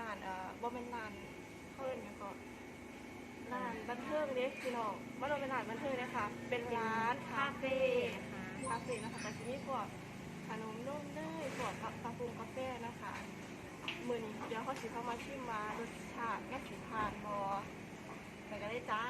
นะคะพวกนี้บ่แม่นร้านเอ่อบ่แม่นร้านเพิ่นหยังก็ร้านบันเทิงเด้พี่น้องบ่ได้เป็นร้านบันเทิงนะคะเป็นร้านคาเฟ่คะคาเฟ่นะคะแต่ที่นี่พวกขนมนมเนยพวกกาแฟกาแฟนะคะมื้อนี้เดี๋ยวเขาสิเข้ามาชิมว่ารสชาติแม่สิผ่านบ่ไปกันเลยจ้า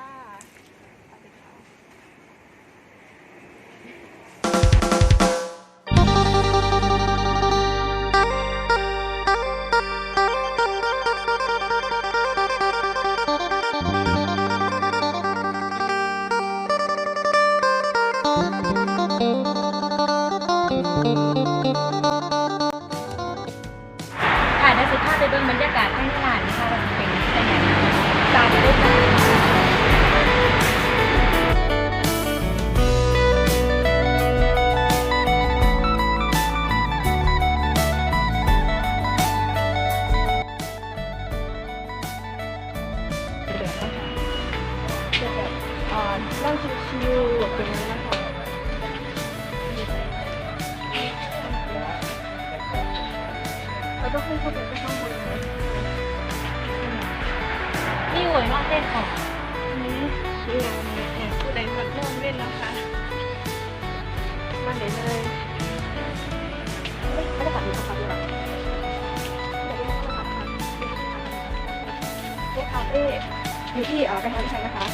แล้วก็ให้เขาไปข้างบนเลยนี่หวยนอกเล่นของนี่ชื่อนี่ผู้ใดมาร่วมเล่นนะคะมาเลยเลยไม่ได้ปัดดีค่ะด้วยเจ๊คาเฟ่อยู่ที่เอ่อไปทางที่ใช้นะคะ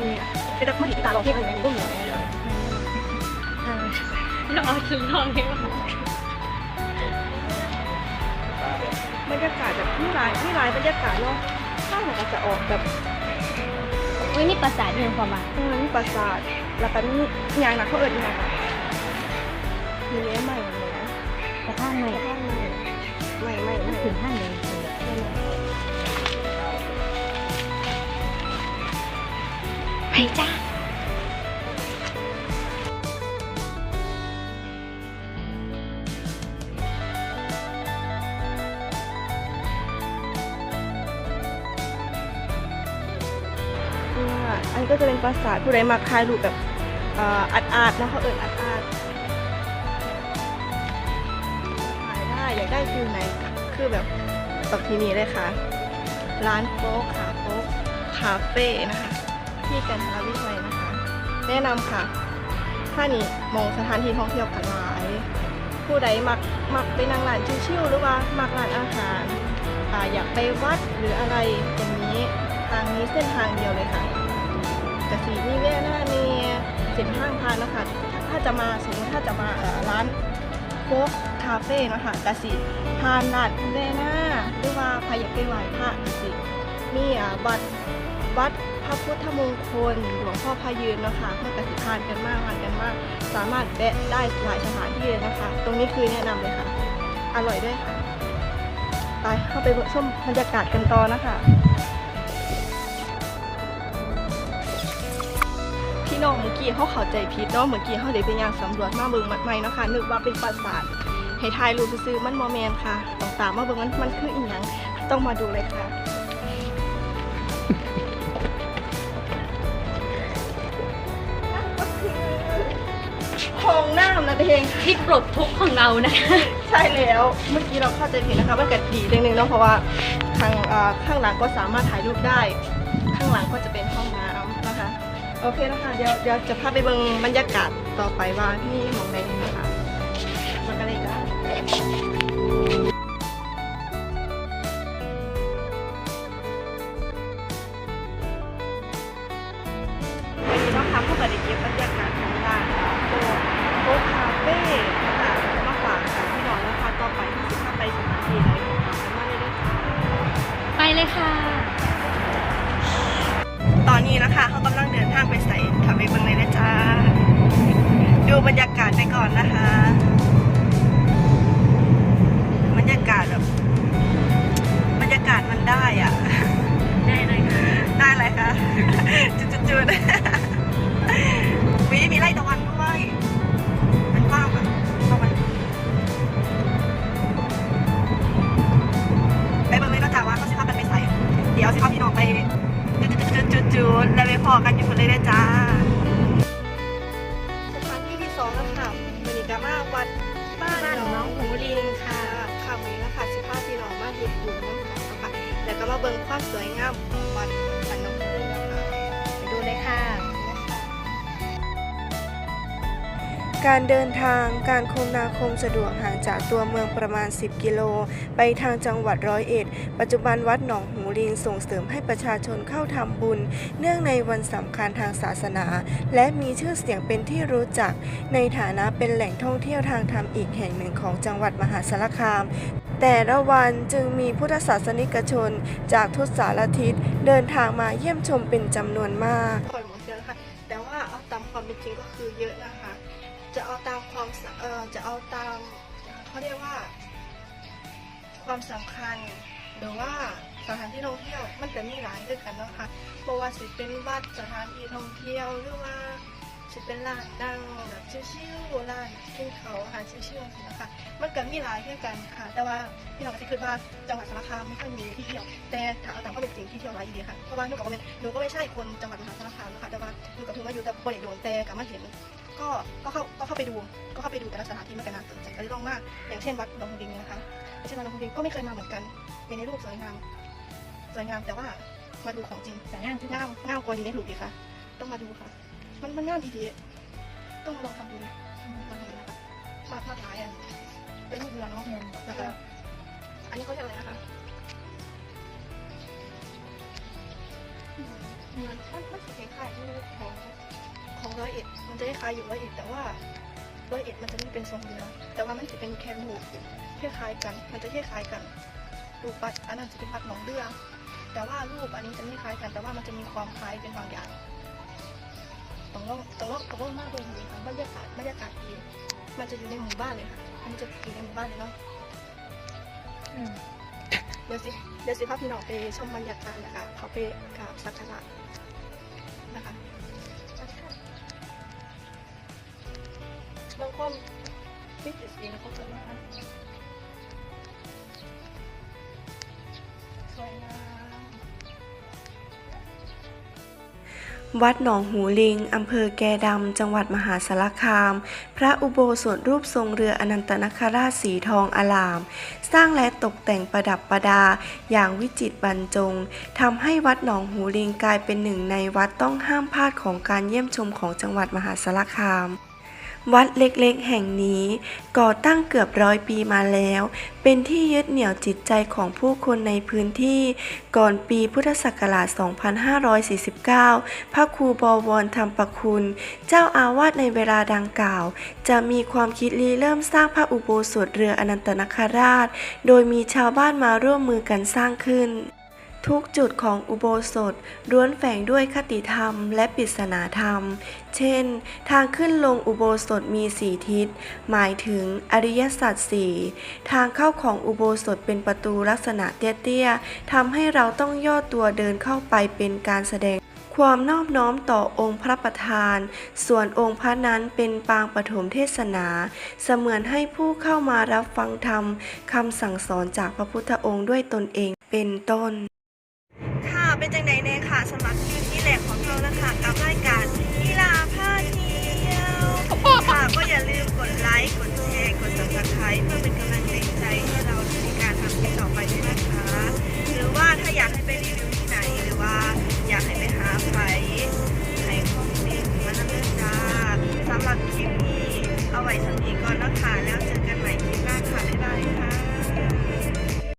นี่เป็นตะคุ่นอีกตาลองที่อะไรในรุ่มอยู่เนี่ยน้องเอาชุดนอนให้ บรรยากาศแบบที่ร้านที่ร้านบรรยากาศเนาะข้างมันก็จะออกแบบเฮ้ยนี่ภาษาอยู่ความหมายเออมีปราสาทแล้วก็มีงานนะเขาเอิญงานมีเนี้ยใหม่เลยนะแต่ข้างในข้างใหม่ใหม่ใหม่ใหม่ถึงข้างเลยไปจ้า อันนี้ก็จะเป็นปราสาทผู้ใดมาคลายรูปแบบอัดอาดๆนะเขาเอิญอัดอาดขายได้อยากได้ฟิลไหนคือแบบแบบที่นี่เลยค่ะ ร้านโฟกค่ะโฟกคาเฟ่นะคะ ที่กันทรวิชัยนะคะ แนะนำค่ะ ถ้านี่มองสถานที่ท่องเที่ยวกันหลาย ผู้ใดมักมักไปนั่งร้านชิวๆหรือว่ามักร้านอาหารออยากไปวัดหรืออะไรตรงนี้ทางนี้เส้นทางเดียวเลยค่ะ สีนี่เวหน้านี่เส้นทางพานนะคะถ้าจะมาสมมติถ้าจะมาร้านโฟกคาเฟ่นะคะกสีพานร้านเวหน้าหรือว่าใครอยากไปไหว้พระกสิมีอ่าบัตรวัดพระพุทธมงคลหลวงพ่อพายืนนะคะเพื่อกสิทานกันมากทานกันมาก สามารถแวะได้หลายสถานที่เลยนะคะ ตรงนี้คือแนะนำเลยค่ะ อร่อยด้วยค่ะ ไปเข้าไปชมบรรยากาศกันต่อนะคะ น้องเมื่อกี้เขาเข้าใจผิดเนาะเมื่อกี้เขาเดี๋ยวเป็นยางสำรวจมาเบิ่งมัดใหม่นะคะนึกว่าเป็นปราสาทให้ทายรูปซื้อๆมันโมเมนค่ะต้องตามมาเบิ่งมันมันคืออีหยังต้องมาดูเลยค่ะห้องน้ำนั่นเองที่ปลดทุกข์ของเรานะคะใช่แล้วเมื่อกี้เราเข้าใจผิดนะคะมันก็ดีเรื่องนึงเนาะเพราะว่าทางเอ่อข้างหลังก็สามารถถ่ายรูปได้ ข้างหลังก็จะเป็นห้องน้ำนะคะ โอเคนะคะเดี๋ยวเดี๋ยวจะพาไปเบิ่งบรรยากาศต่อไปว่าที่หมองแดนะคะมันก็เลยกันวัน ไปเบิ่งเลยนะจ้าดูบรรยากาศไปก่อนนะคะ บรรยากาศแบบบรรยากาศมันได้อะได้เลยค่ะได้อะไรคะจุดจุดจุดวิมีไล่ตะวันด้วย ดูน้ำตกกันแล้วก็เบิ่งความสวยงามของวัดสันนกคูกนะคะไปดูเลยค่ะ การเดินทางการคมนาคมสะดวกห่างจากตัวเมืองประมาณ 10 กิโล ไปทางจังหวัดร้อยเอ็ด ปัจจุบันวัดหนองหูลิงส่งเสริมให้ประชาชนเข้าทำบุญ เนื่องในวันสำคัญทางศาสนา และมีชื่อเสียงเป็นที่รู้จัก ในฐานะเป็นแหล่งท่องเที่ยวทางธรรมอีกแห่งหนึ่งของจังหวัดมหาสารคาม แต่ละวันจึงมีพุทธศาสนิกชนจากทุกสารทิศเดินทางมาเยี่ยมชมเป็นจำนวนมากคอยหมดเยอะค่ะ แต่ว่าเอาตามความเป็นจริงก็คือเยอะนะคะ จะเอาตามความเออจะเอาตามเขาเรียกว่า ความสำคัญหรือว่าสถานที่ท่องเที่ยวมันจะมีหลายด้วยกันนะคะเพระว่าสิเป็นวัดสถานที่ท่องเที่ยวหรือว่า สิเป็นร้านนั่งแบบชิวๆร้านกินเขาอาหารชิวๆนะคะมันก็มีหลายด้วยกันค่ะ แต่ว่าพี่น้องจะคิดว่าจังหวัดสารคามไม่ค่อยมีที่เที่ยว แต่ถ้าเอาตามข้อเป็นจริงที่เที่ยวหลายดีค่ะเพราะว่าหนูกับว่าหนูก็ไม่ใช่คนจังหวัดมหาสารคามนะคะแต่ว่าหนูกับเพิ่งมาอยู่แต่บริโดนแต่กับมาเห็นก็ก็เข้าก็เข้าไปดูก็เข้าไปดูแต่ละสถานที่มันก็น่าสนใจก็เลยลองมาก อย่างเช่นวัดหนองดิงนะคะอย่างเช่นวัดหนองดิงก็ไม่เคยมาเหมือนกันเป็นในรูปสวยงามสวยงามแต่ว่ามาดูของจริงสวยงามงามงามกว่าดีในรูปอีค่ะ ต้องมาดูค่ะ มันมันงามดีๆต้องลองทำดูนะมาทำนะคะมาภาพหลายอะเป็นรูปเรือเนาะแล้วก็อันนี้เขาเรียกอะไรนะคะอืมมันมันมันคล้ายๆที่ของของร้อยเอ็ดมันจะคล้ายๆอยู่ร้อยเอ็ดแต่ว่าร้อยเอ็ดมันจะไม่เป็นทรงเรือแต่ว่ามันจะเป็นแค่รูคล้ายๆกัน มันจะคล้ายๆกันรูปปัดอันนั้นจะเป็นปัดหนองเรือแต่ว่ารูปอันนี้จะไม่คล้ายกัน แต่ว่ามันจะมีความคล้ายเป็นบางอย่าง ต้องลองต้องลองต้องลองมากเลยดีค่ะบรรยากาศบรรยากาศดีมันจะอยู่ในหมู่บ้านเลยค่ะ มันจะอยู่ในหมู่บ้านเลยเนาะอืมเดี๋ยวสิเดี๋ยวสิพาพี่น้องไปชมบรรยากาศนะคะเขาไปกราบสักการะนะคะบางคนไม่ติดสีแล้วก็จะมา วัดหนองหูลิง อำเภอแกดำ จังหวัดมหาสารคาม พระอุโบสถรูปทรงเรืออนันตนคราชสีทองอลาม สร้างและตกแต่งประดับประดา อย่างวิจิตรบรรจง ทำให้วัดหนองหูลิงกลายเป็นหนึ่งในวัดต้องห้ามพลาดของการเยี่ยมชมของจังหวัดมหาสารคาม วัดเล็กๆ แห่งนี้ก่อตั้งเกือบร้อยปีมาแล้ว เป็นที่ยึดเหนี่ยวจิตใจของผู้คนในพื้นที่ก่อนปีพุทธศักราช 2549 พระครูบวรธรรมประคุณ เจ้าอาวาสในเวลาดังกล่าว จะมีความคิดริเริ่มสร้างพระอุโบสถเรืออนันตนคราช โดยมีชาวบ้านมาร่วมมือกันสร้างขึ้น ทุกจุดของอุโบสถล้วนแฝงด้วยคติธรรมและปริศนาธรรม เช่น ทางขึ้นลงอุโบสถมีสีทิศ หมายถึงอริยสัจสี่ทางเข้าของอุโบสถเป็นประตูลักษณะเตี้ยๆทำให้เราต้องย่อตัวเดินเข้าไปเป็นการแสดงความนอบน้อมต่อองค์พระประธาน ส่วนองค์พระนั้นเป็นปางปฐมเทศนา เสมือนให้ผู้เข้ามารับฟังธรรมคำสั่งสอนจากพระพุทธองค์ด้วยตนเองเป็นต้น เป็นจังไดแน่ค่ะสำหรับคลิปนี้แหลกของเรานะคะกับรายการ